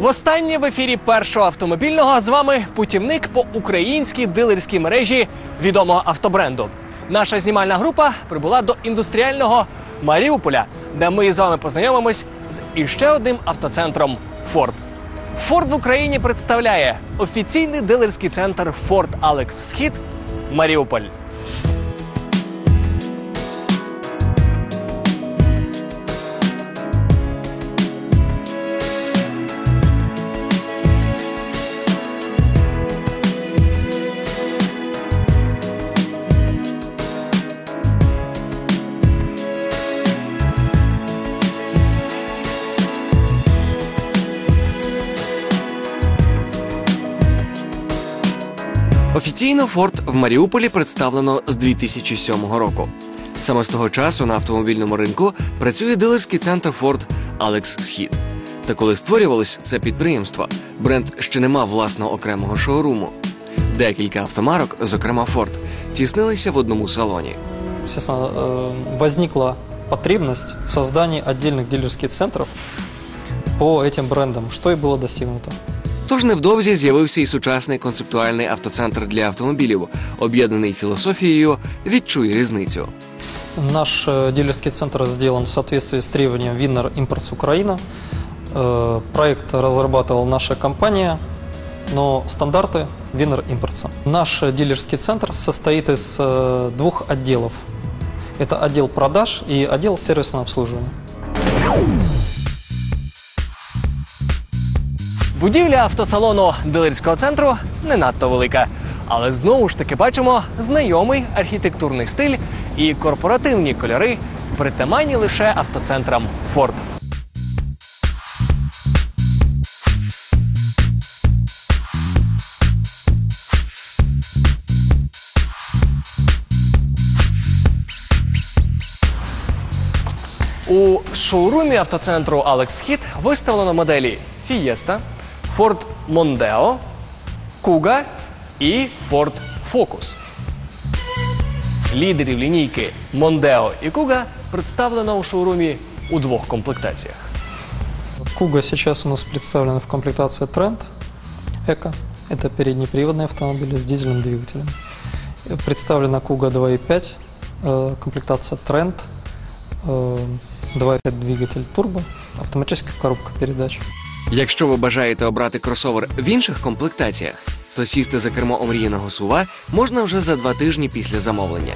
Востаннє в ефірі першого автомобільного з вами путівник по українській дилерській мережі відомого автобренду. Наша знімальна група прибула до індустріального Маріуполя, де ми з вами познайомимось з іще одним автоцентром Форд. Форд в Україні представляє офіційний дилерський центр Форд Алекс Схід Маріуполь. Офіційно Форд в Маріуполі представлено з 2007 року. Саме з того часу на автомобільному ринку працює дилерський центр Форд Алекс Схід. Та коли створювалось це підприємство, бренд ще не мав власного окремого шоуруму. Декілька автомарок, зокрема Форд, тіснилися в одному салоні. Естественно, э, возникла потребность в создании отдельных дилерских центров по этим брендам, что и было достигнуто. Тож невдовзі з'явився і сучасний концептуальний автоцентр для автомобілів, об'єднаний філософією «Відчуй різницю. Наш э, дилерский центр сделан в соответствии с требованием Winner Imports Украина. Э, проект разрабатывала наша компания, но стандарты Winner Imports. Наш э, дилерский центр состоит из э, двух отделов. Это отдел продаж и отдел сервисного обслуживания. Будівля автосалону дилерського центру не надто велика, але знову ж таки бачимо знайомий архітектурний стиль і корпоративні кольори, притаманні лише автоцентрам Форд. У шоурумі автоцентру Алекс Схід виставлено моделі Fiesta, Ford Mondeo, Kuga і Ford Focus. Лідерів лінійки Mondeo і Kuga представлено у шоурумі у двох комплектаціях. Куга сейчас у нас представлена в комплектации Тренд Эко. Это переднеприводный автомобиль с дизельным двигателем. Э, Представлена Куга 2.5, э, комплектация Тренд, э, 2.5 двигатель турбо, автоматическая коробка передач. Якщо ви бажаєте обрати кросовер в інших комплектаціях, то сісти за кермо омріяного сува можна вже за два тижні після замовлення.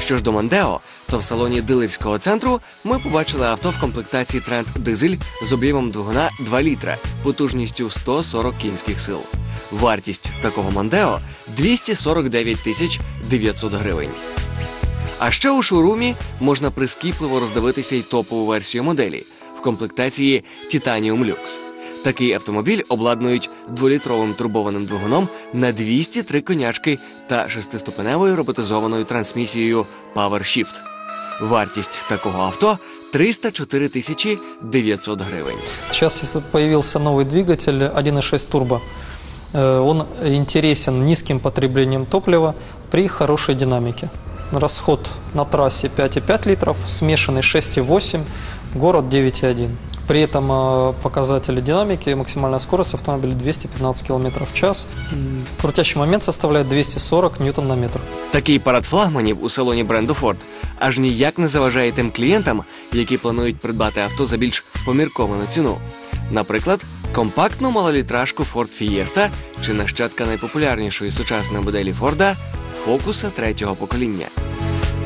Що ж до Мондео, то в салоні дилерського центру ми побачили авто в комплектації Trend Дизель з об'ємом двигуна 2 літра, потужністю 140 кінських сил. Вартість такого Мондео 249 тисяч 900 гривень. А ще у шоурумі можна прискіпливо роздивитися й топову версію моделі в комплектації Titanium Lux. Такий автомобіль обладнують дволітровим турбованим двигуном на 203 конячки та шестиступеневою роботизованою трансмісією PowerShift. Вартість такого авто 304 тисячі 900 гривень. Сейчас если появился новый двигатель 1.6 турбо. Э, Он интересен низким потреблением топлива при хорошей динамике. Расход на трассе 5,5 литров, смешанный 6,8, город 9,1. При этом э, показатели динамики, максимальная скорость автомобиля 215 км в час. Крутящий момент составляет 240 ньютон на метр. Такий парад флагманів у салоні бренду Ford аж ніяк не заважає тим клієнтам, які планують придбати авто за більш помірковану ціну. Наприклад, компактну малолітражку Ford Fiesta чи нащадка найпопулярнішої сучасної моделі Форда Фокуса третього покоління.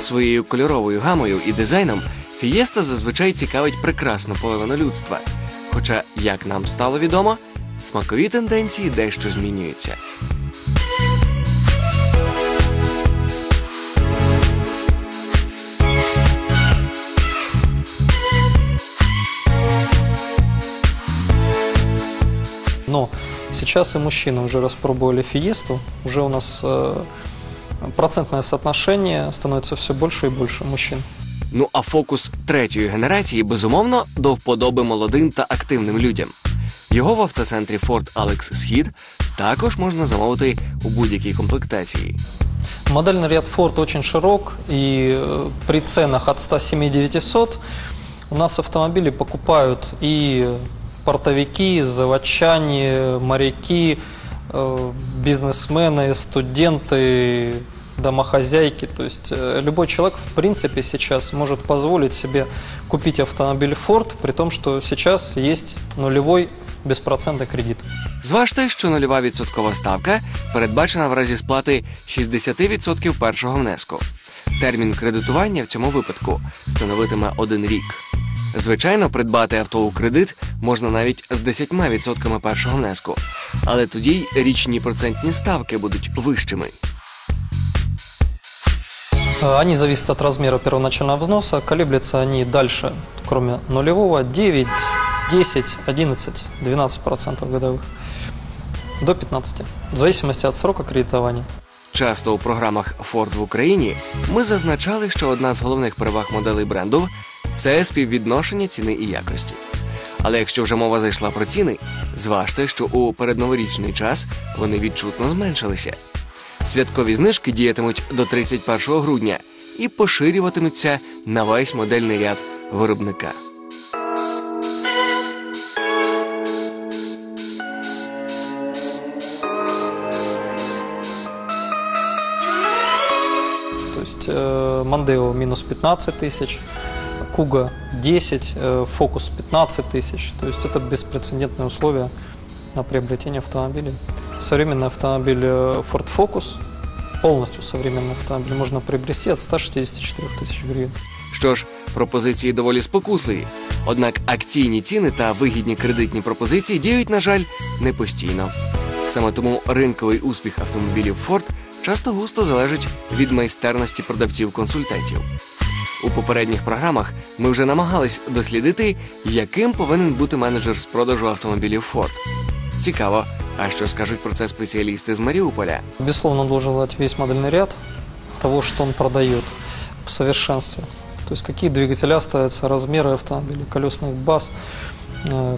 Своєю кольоровою гамою і дизайном Фієста зазвичай цікавить прекрасну половину людства. Хоча, як нам стало відомо, смакові тенденції дещо змінюються. Но сейчас и мужчины уже распробовали фиесту, уже у нас э, процентное соотношение становится все больше и больше мужчин. Ну а фокус третьої генерації безумовно до вподоби молодим та активним людям. Його в автоцентрі Ford Alex Схід також можна замовити у будь-якій комплектації. Модельный ряд Ford очень широк, и э, при ценах от 107 900 у нас автомобили покупают и портовики, заводчане, моряки, э, бизнесмены, студенты, домохозяйки. То есть э, любой человек, в принципе, сейчас может позволить себе купить автомобиль Ford, при том, что сейчас есть нулевой беспроцентный кредит. Зважте, що нульова відсоткова ставка передбачена в разі сплати 60% першого внеску. Термін кредитування в цьому випадку становитиме один рік. Звичайно, придбати авто у кредит можна навіть з 10% першого внеску, але тоді річні процентні ставки будуть вищими. Э, Они зависят от размера первоначального взноса, колеблются они дальше, кроме нулевого, 9, 10, 11, 12 процентов годовых, до 15, в зависимости от срока кредитования. Часто у програмах Ford в Україні ми зазначали, що одна з головних переваг моделей бренду це співвідношення ціни і якості. Але якщо вже мова зайшла про ціни, зважте, що у передноворічний час вони відчутно зменшилися. Святкові знижки діятимуть до 31 грудня і поширюватимуться на весь модельний ряд виробника. То есть э, Мондео минус 15 тысяч, Куга 10, э, Фокус 15 тысяч. То есть это беспрецедентные условия на приобретение автомобиля. Современный автомобиль э, Ford Focus, полностью современный автомобиль, можно приобрести от 164 тысяч гривен. Що ж, пропозиції доволі спокусливі. Однак акційні ціни та вигідні кредитні пропозиції діють, на жаль, не постійно. Саме тому ринковий успіх автомобілів Ford часто густо залежить від майстерності продавців-консультантів. У попередніх програмах ми вже намагались дослідити, яким повинен бути менеджер з продажу автомобілів Ford. Цікаво, а що скажуть про це спеціалісти з Маріуполя? Безусловно, он должен знать весь модельный ряд того, что он продает в совершенстве. То есть какие двигателя ставятся, размеры автомобиля, колесных баз, э,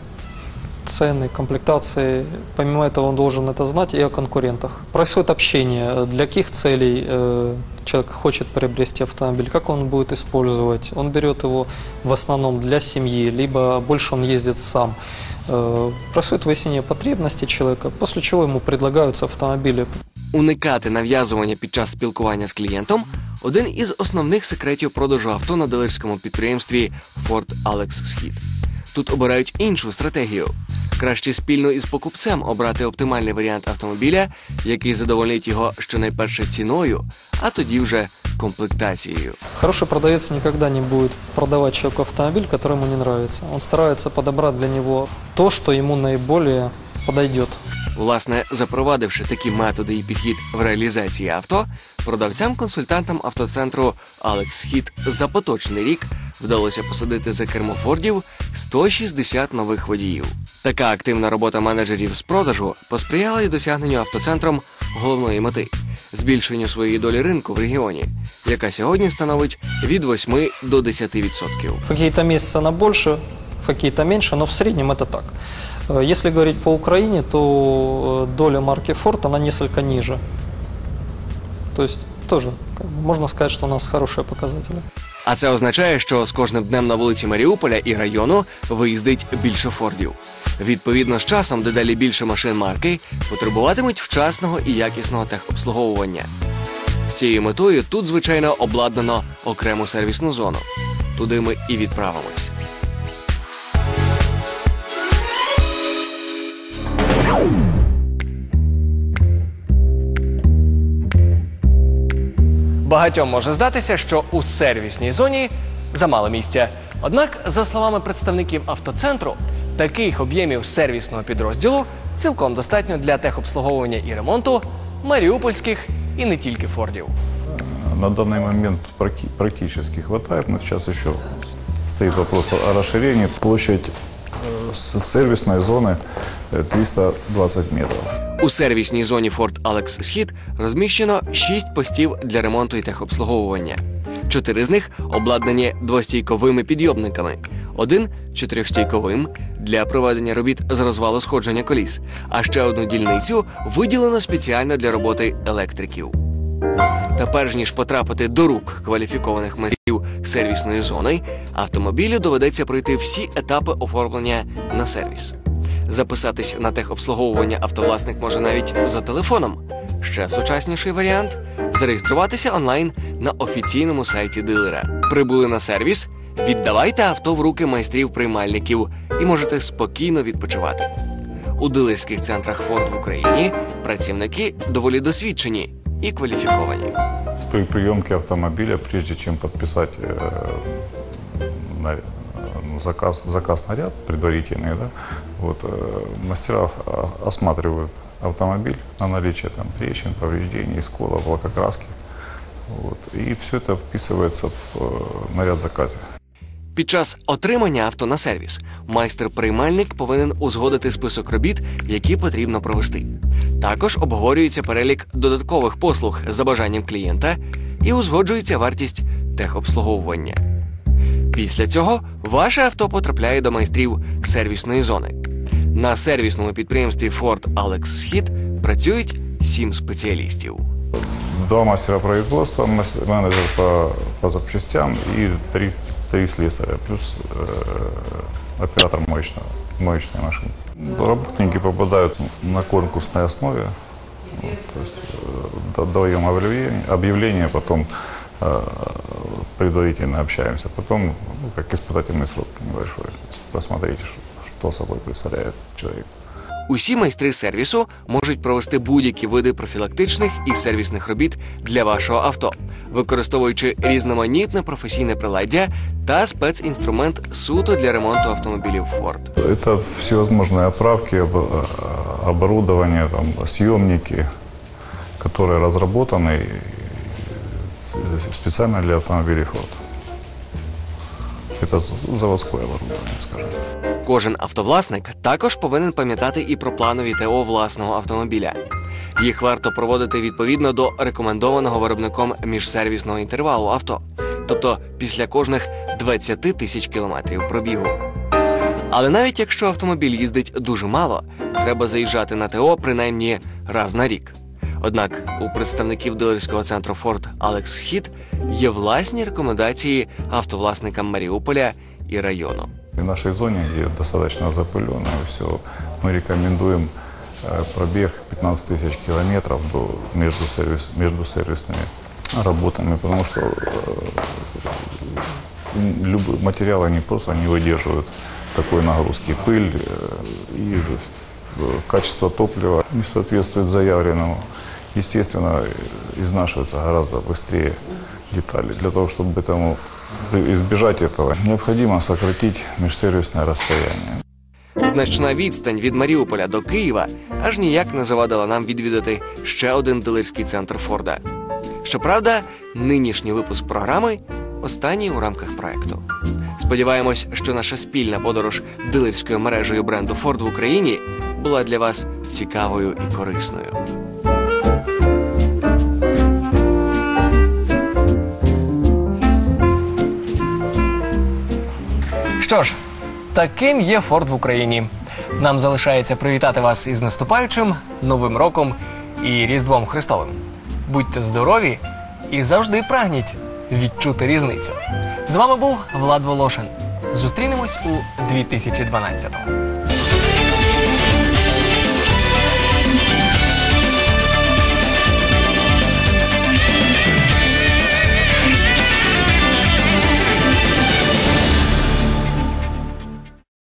цены, комплектации. Помимо этого он должен это знать и о конкурентах. Происходит общение. Для каких целей э, человек хочет приобрести автомобиль, как он будет использовать. Он берет его в основном для семьи, либо больше он ездит сам. Э, Происходит выяснение потребностей человека, после чего ему предлагаются автомобили Уникати нав'язування під час спілкування з клієнтом один із основних секретів продажу авто на дилерському підприємстві Ford Alex Схід. Тут обирають іншу стратегію. Краще спільно із покупцем обрати оптимальний варіант автомобіля, який задовольнить його щонайперше ціною, а тоді вже комплектацією. Хороший продавец никогда не будет продавать человеку автомобиль, который ему не нравится. Он старается подобрать для него то, что ему наиболее подойдет. Власне, запровадивши такі методи і підхід в реалізації авто, продавцям-консультантам автоцентру Алекс Хіт за поточний рік вдалося посадити за кермо фордів 160 нових водіїв. Така активна робота менеджерів з продажу посприяла й досягненню автоцентром головної мети збільшенню своєї долі ринку в регіоні, яка сьогодні становить від 8 до 10%. В какие-то месяцы она больше, в какие-то меньше, но в среднем это так. Э, Если говорить по Украине, то э, доля марки Ford, она несколько ниже. То есть тоже как бы, что у нас хорошие показатели. А це означає, що з кожним днем на вулиці Маріуполя і району виїздить більше фордів. Відповідно, з часом дедалі більше машин марки потребуватимуть вчасного і якісного техобслуговування. З цією метою тут, звичайно, обладнано окрему сервісну зону. Туди ми і відправимось. Багатьом може здатися, що у сервісній зоні замало місця. Однак, за словами представників автоцентру, таких об'ємів сервісного підрозділу цілком достатньо для техобслуговування і ремонту маріупольських і не тільки фордів. На данный момент практи- практически хватает, но сейчас еще стоит вопрос о расширении. Площадь э, с сервисной зоны э, 320 метров. У сервісній зоні Ford Alex Схід розміщено 6 постів для ремонту і техобслуговування. Чотири з них обладнані двостійковими підйомниками, один чотирьохстійковим для проведення робіт з розвалу сходження коліс, а ще одну дільницю виділено спеціально для роботи електриків. Та перш ніж потрапити до рук кваліфікованих майстрів сервісної зони, автомобілю доведеться пройти всі етапи оформлення на сервіс. Записатись на техобслуговування автовласник може навіть за телефоном. Ще сучасніший варіант зареєструватися онлайн на офіційному сайті дилера. Прибули на сервіс, віддавайте авто в руки майстрів-приймальників і можете спокійно відпочивати. У дилерських центрах Ford в Україні працівники доволі досвідчені і кваліфіковані. При приемке автомобиля, прежде подписать э, ну, заказ, заказ на ряд предварительный, да, вот, э, мастера а, осматривают автомобиль на наличие там, трещин, повреждений, сколов, лакокраски. Вот, и все это вписывается в э, наряд заказа. Під час отримання авто на сервіс майстер-приймальник повинен узгодити список робіт, які потрібно провести. Також обговорюється перелік додаткових послуг за бажанням клієнта і узгоджується вартість техобслуговування. Після цього ваше авто потрапляє до майстрів сервісної зони. На сервісному підприємстві Ford Alex Схід працюють сім спеціалістів. Два мастера производства, мас- менеджер по, по запчастям и три, три слесаря, плюс э, оператор моечного, моечной машины. Работники попадают на конкурсной основе. Вот, то есть, э, да- даем объявление, объявление, потом э, предварительно общаемся, потом ну, как испытательный срок небольшой. То есть посмотрите, что, что собой представляет человек. Усі майстри сервісу можуть провести будь-які види профілактичних і сервісних робіт для вашого авто, використовуючи різноманітне професійне приладдя та спецінструмент суто для ремонту автомобілів Ford. Это всевозможные оправки, об- э, оборудование, там, съемники, которые разработаны э, специально для автомобилей Ford. Это заводское оборудование, скажем. Кожен автовласник також повинен пам'ятати і про планові ТО власного автомобіля. Їх варто проводити відповідно до рекомендованого виробником міжсервісного інтервалу авто, тобто після кожних 20 тисяч кілометрів пробігу. Але навіть якщо автомобіль їздить дуже мало, треба заїжджати на ТО принаймні раз на рік. Однак у представників дилерського центру Ford Alex Хіт є власні рекомендації автовласникам Маріуполя і району. В нашей зоне, где достаточно запыленное все, мы рекомендуем э, пробег 15 тысяч километров до, между, сервис, между сервисными работами, потому что э, любые материалы они просто не выдерживают такой нагрузки. Пыль э, и в- качество топлива не соответствует заявленному. Естественно, э, изнашивается гораздо быстрее детали. Для того, чтобы этому избежать этого, необходимо сократить межсервисное расстояние. Значна відстань від Маріуполя до Києва аж ніяк не завадила нам відвідати ще один дилерський центр Форда. Щоправда, нинішній випуск програми останній у рамках проекту. Сподіваємось, що наша спільна подорож дилерською мережею бренду Форд в Україні була для вас цікавою і корисною. Що ж, таким є Форд в Україні. Нам залишається привітати вас із наступаючим Новим роком і Різдвом Христовим. Будьте здорові і завжди прагніть відчути різницю. З вами був Влад Волошин. Зустрінемось у 2012-му.